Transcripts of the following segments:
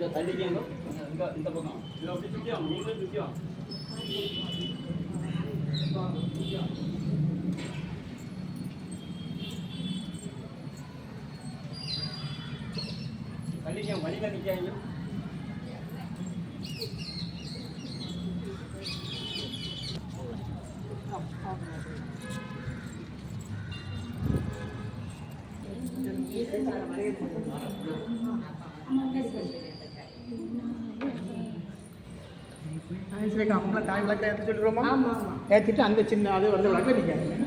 కొంచెం తల్లి గేమ్లో ఇంకా ఇంత పోతాం ఇలా ఒకటి చూసాం నీళ్ళు చూసాం తల్లి గేమ్ వడిగా నిజాయి Thank you. சரி அவங்கள தாய் விளக்க ஏற்ற சொல்லிடுவோமா? ஏற்றிட்டு அந்த சின்ன அது வந்து விளக்க நிற்காங்க என்ன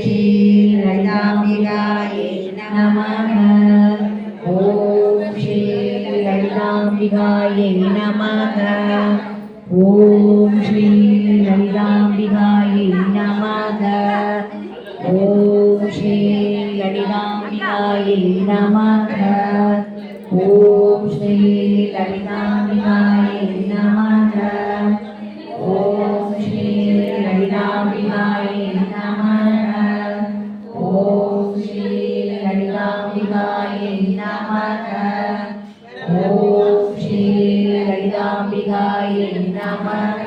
श्रीललिताम्बिकायै नमः ॐ श्रीललिताम्बिकायै नमः ॐ श्रीललिताम्बिकायै नमः ॐ श्रीललिताम्बिकायै नमः ललितायै नमः ॐ श्रीललिताम्बिकायै नमः